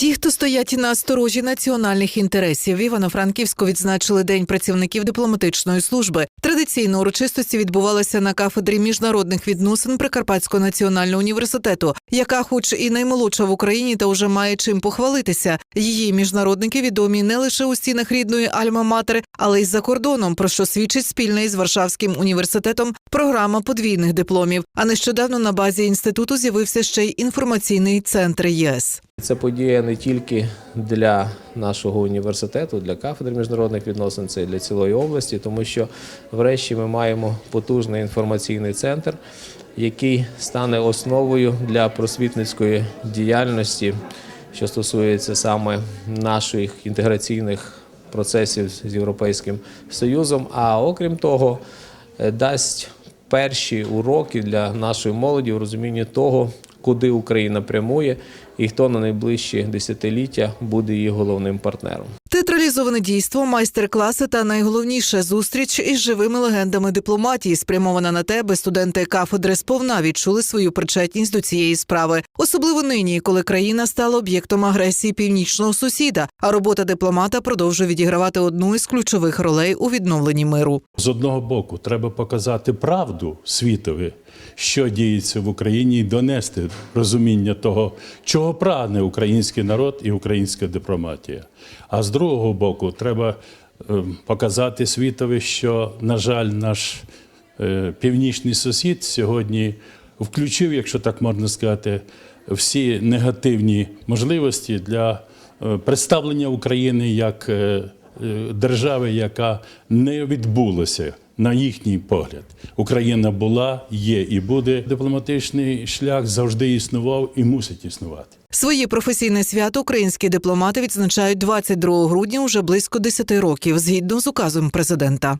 Ті, хто стоять на сторожі національних інтересів, Івано-Франківську відзначили День працівників дипломатичної служби. Традиційно урочистості відбувалися на кафедрі міжнародних відносин Прикарпатського національного університету, яка, хоч і наймолодша в Україні, та вже має чим похвалитися. Її міжнародники відомі не лише у стінах рідної Альма-Матери, але й за кордоном, про що свідчить спільна із Варшавським університетом програма подвійних дипломів. А нещодавно на базі інституту з'явився ще й інформаційний центр ЄС. Це подія не тільки для нашого університету, для кафедри міжнародних відносин, це і для цілої області, тому що врешті ми маємо потужний інформаційний центр, який стане основою для просвітницької діяльності, що стосується саме наших інтеграційних процесів з Європейським Союзом. А окрім того, е, дасть перші уроки для нашої молоді в розумінні того, куди Україна прямує і хто на найближчі десятиліття буде її головним партнером. Театралізоване дійство, майстер-класи та найголовніше зустріч із живими легендами дипломатії, спрямована на те, аби студенти кафедри сповна відчули свою причетність до цієї справи, особливо нині, коли країна стала об'єктом агресії північного сусіда. А робота дипломата продовжує відігравати одну із ключових ролей у відновленні миру. З одного боку, треба показати правду світові, що діється в Україні, і донести розуміння того, чого прагне український народ і українська дипломатія. А з другого боку, треба е, показати світові, що, на жаль, наш е, північний сусід сьогодні включив, якщо так можна сказати, всі негативні можливості для е, представлення України як держави, яка не відбулася на їхній погляд. Україна була, є і буде. Дипломатичний шлях завжди існував і мусить існувати. Своє професійне свято українські дипломати відзначають 22 грудня уже близько 10 років, згідно з указом президента.